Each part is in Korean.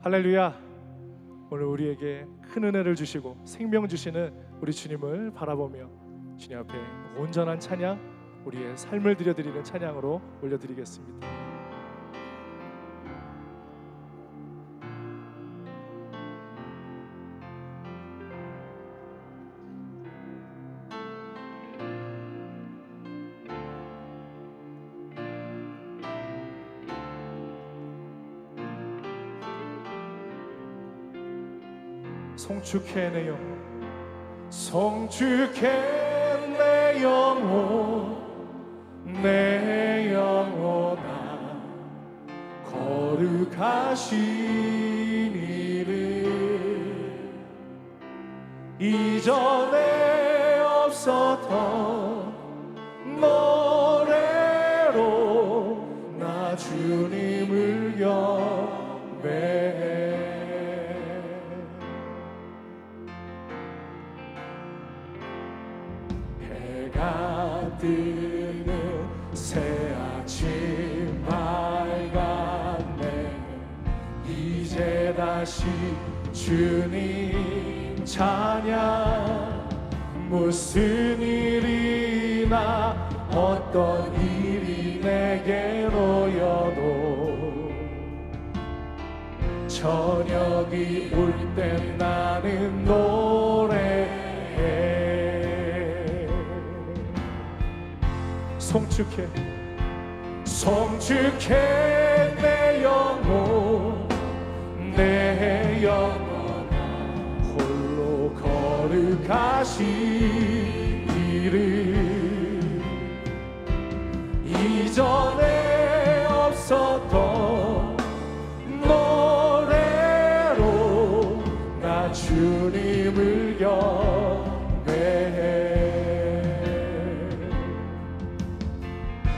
할렐루야. 오늘 우리에게 큰 은혜를 주시고 생명 주시는 우리 주님을 바라보며 주님 앞에 온전한 찬양, 우리의 삶을 드려드리는 찬양으로 올려드리겠습니다. 송축해 내 영혼. 송축해 내 영혼. 내 영혼아 거룩하신 이를 이전에 없었던 주님 찬양. 무슨 일이나 어떤 일이 내게 놓여도 저녁이 올때 나는 노래해. 송축해. 송축해 내 영혼 내 영혼 홀로 거룩하신 이름. 이전에 없었던 노래로 나 주님을 경배해.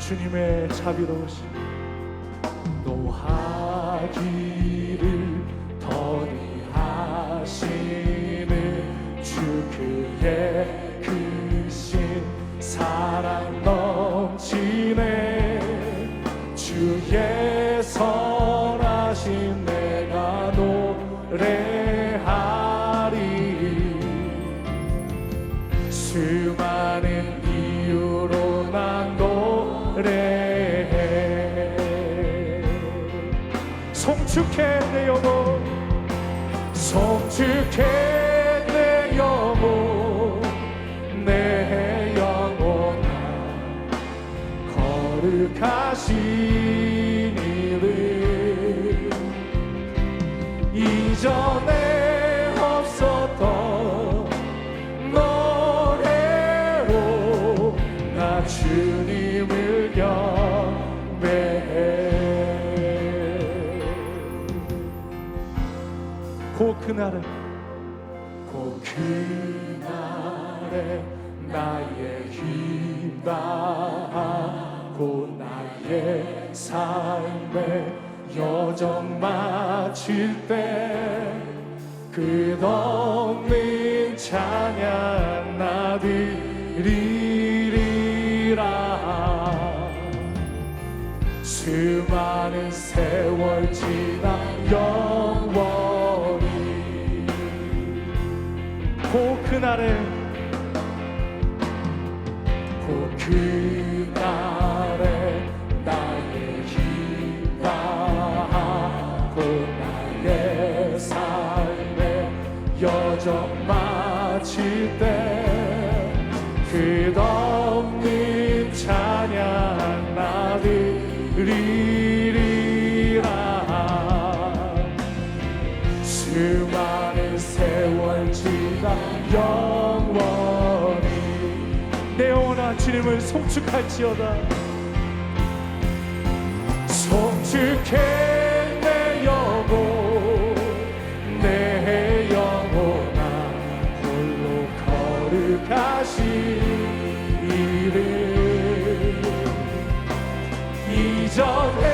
주님의 자비로우신 노하기 그의 크신 사랑 넘치네 주의 선하신 내가 노래하리. 수많은 이유로 난 노래해. 송축해 내 영혼 송축해 하신 이름. 이전에 없었던 노래로 나 주님을 경배해. 고 그날에 고 그날에 나의 힘 다하고 나의 삶의 여정 마칠 때 끝없는 찬양 나 드리리라. 수많은 세월 지나 영원히. 고 그날에 나드리리라. 수많은 세월 지나 영원히 내 영혼아 주님을 송축할지어다. 송축해 이전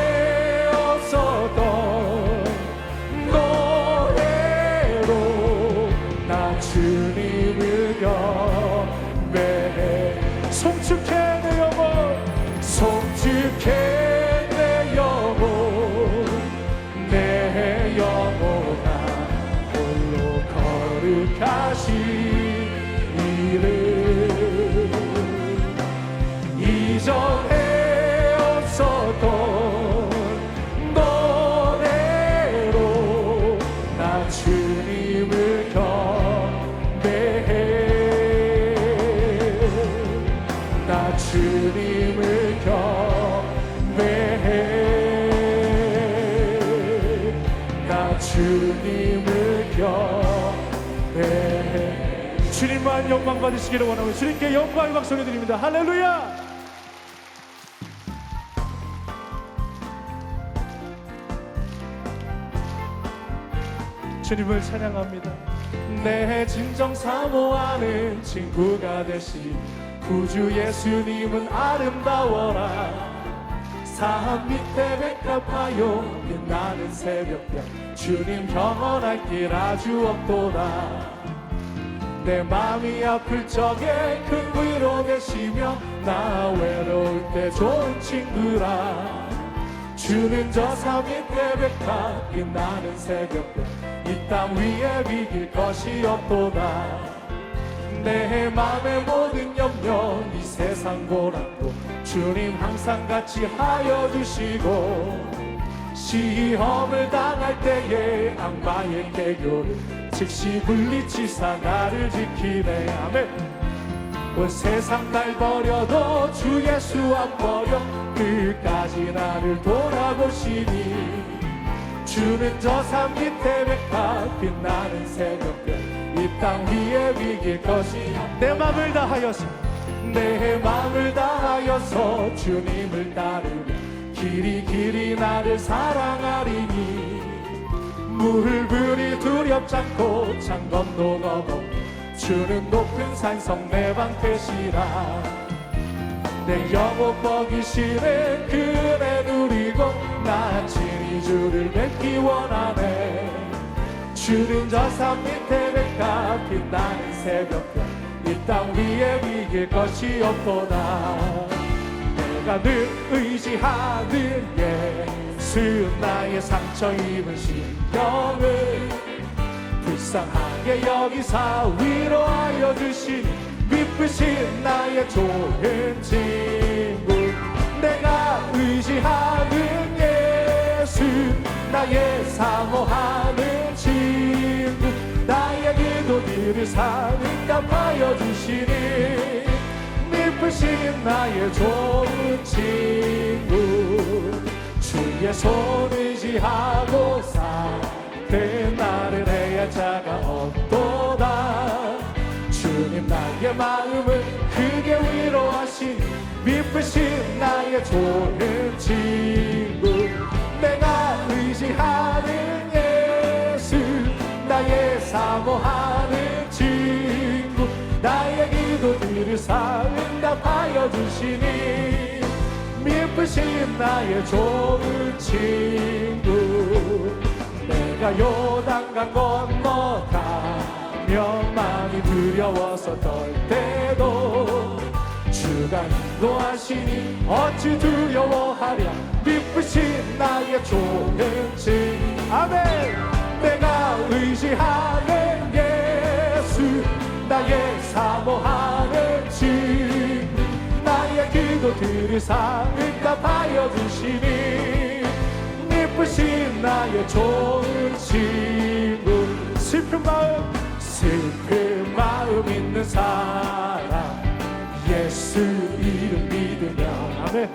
주님만 영광 받으시기를 원하고 주님께 영광의 박수를 드립니다. 할렐루야! 주님을 찬양합니다. 내 진정 사모하는 친구가 되신 구주 예수님은 아름다워라. 산 밑에 백합하여 빛나는 새벽별 주님 경험할 길 아주 없도다 내 마음이 아플 적에 큰 위로 되시며 나 외로울 때 좋은 친구라. 주는 저산 밑에 백합 빛나는 새벽별 이땅 위에 비길 것이 없도다. 내 맘의 모든 염려 이 세상 고난도 주님 항상 같이 하여 주시고 시험을 당할 때에 악마의 개교를 즉시 물리치사 나를 지키네. 아멘. 온 세상 날 버려도 주 예수 안 버려. 끝까지 나를 돌아보시니. 주는 저산 밑에 백합 빛나는 새벽별 이 땅 위에 비길 것이 내 맘을 다하여서. 내 맘을 다하여서 주님을 따르며 길이 길이 나를 사랑하리니 물불이 두렵지 않고 창 건너 넘어 주는 높은 산성 내방 되시라. 내 영혼 먹이시는 그네 누리고 나 친히 주를 뵙기 원하네. 주는 저산 밑에 백합 빛나는 새벽별 이 땅 위에 비길 것이 없도다. 내가 늘 의지하는 예 수 나의 상처 입은 심령을 불쌍하게 여기사 위로하여 주시니 미쁘신 나의 좋은 친구 내가 의지하는 예수 나의 사모하는 친구 나의 기도들을 상응답하여 주시니 미쁘신 나의 좋은 주의 손 의지하고 살때 나를 해야 자가 없도다. 주님 나의 마음을 크게 위로하시니 미쁘신 나의 좋은 친구 내가 의지하는 예수 나의 사모하는 친구 나의 기도 들을 사 응답하여 주시니 미쁘신 나의 좋은 친구. 내가 요단강 건너가며 마음이 두려워서 떨 때도 주가 인도하시니 어찌 두려워하랴. 미쁘신 나의 좋은 친구. 아멘! 내가 의지하는 예수 나의 사모하는 친구. 나의 기도들을 상응 답하여 주시니 미쁘신 나의 좋은 친구 슬픈 마음 슬픈 마음 있는 사람. 예수 이름 믿으며 아멘.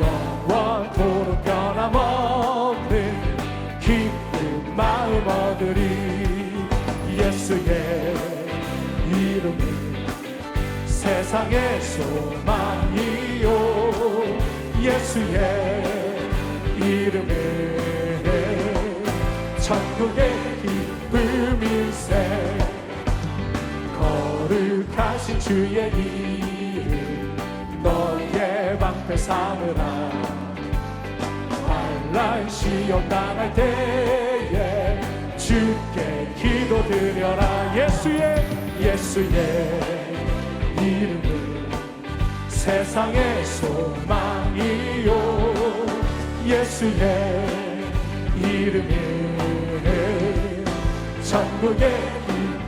영원토록 변함없는 기쁜 마음 얻으리. 예수의 이름은 세상의 소망이요 예수의 이름은 천국의 기쁨일세 거룩하신 주의 이름 너의 방패 삼으라 환란 시험 당할 때에 주께 기도드려라 예수의 예수의 이름은 세상의 소망 이요 예수의 이름은 천국의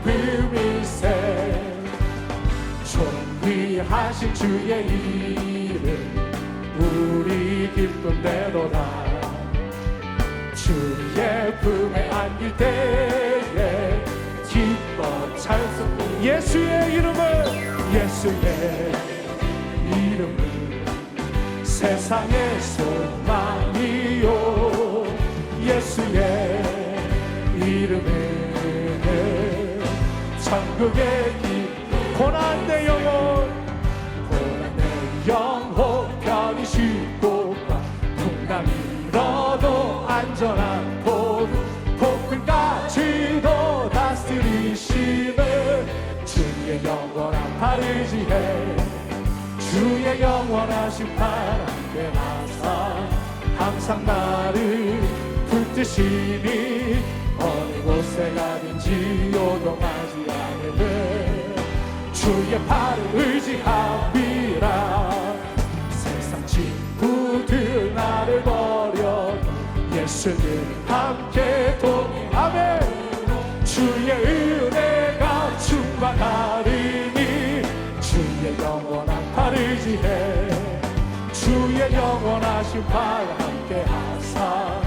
기쁨일세. 존귀하신 주의 이름 우리 기쁨 되도다 주의 품에 안길 때에 기뻐 찬송 예수의 이름은 예수의 이름은 세상의 소망이요. 예수의 이름에 천국의 항상 나를 붙드시니 어느 곳에 가든지 요동하지 않으면 주의 팔을 의지함이라. 세상 친구들 나를 버려 예수님 함께 동행하며 주의 은혜가 충만하리니 주의 영원한 바르지해 주의 영원하신 발 함께 하사.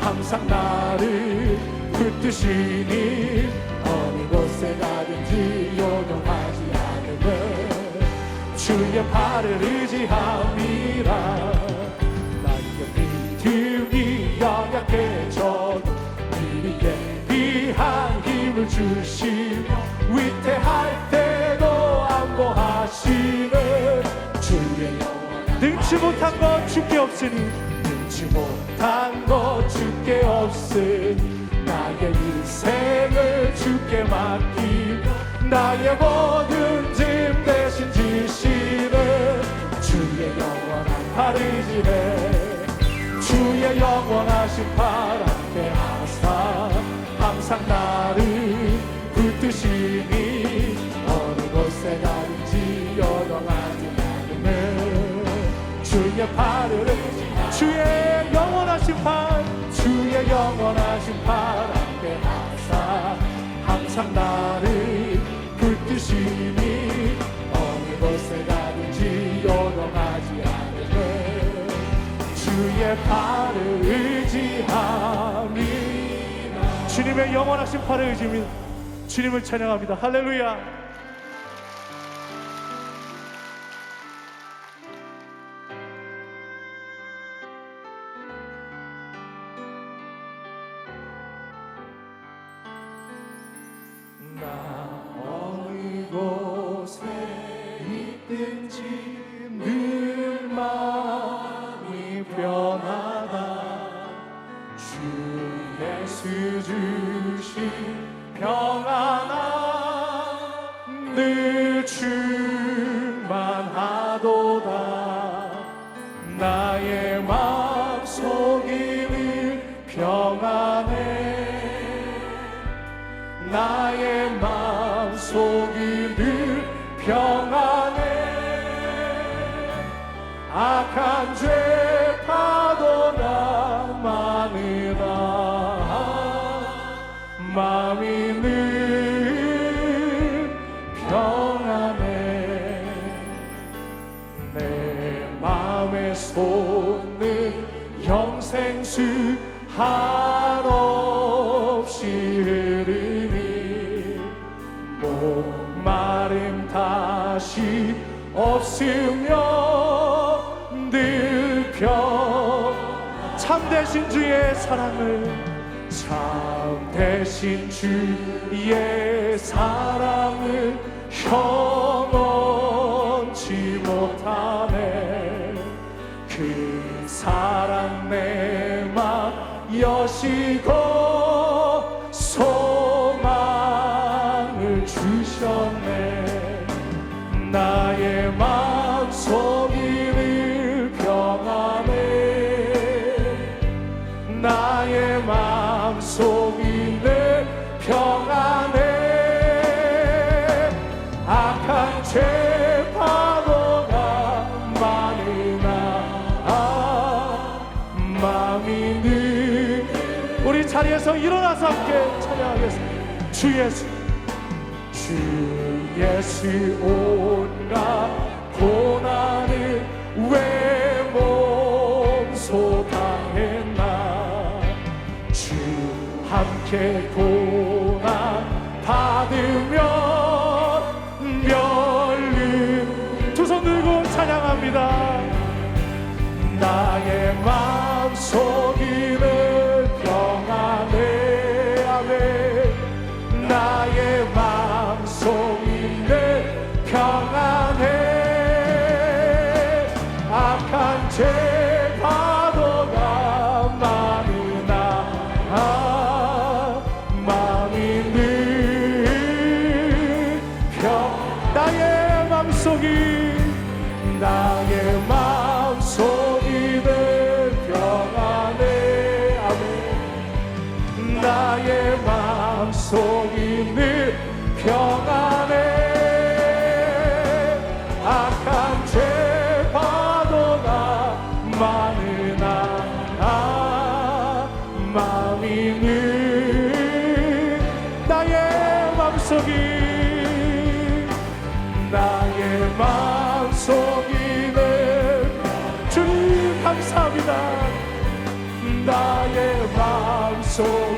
항상 나를 붙드시니 어느 곳에 가든지 요동하지 않으면 주의 발을 의지함이라. 나의 믿음이 연약해져도 미리 예비한 힘을 주시며 위태할 때도 안보하시는 주의 영원한 능치 못한 것 주께 없으니 못한 것 주께 없으니 나의 인생을 주께 맡기며 나의 모든 곳에 가든지 요동하지 않으면 주의 팔을 의지함이 주님의 영원하신 팔을 의지합니다 주님을 찬양합니다. 할렐루야 없으며 늘평 참되신 주의 사랑을 참되신 주의 사랑을 형언치 못하네. 그 사랑 내맘 여시고 마음속이 늘 평안해. 악한 죄 파도가 많으나 아, 마음이 늘 우리 자리에서 일어나서 함께 찬양하겠습니다. 주 예수 주 예수 온갖 고난을 왜 함께 나의 마음 속이는 주님 감사합니다. 나의 마음 속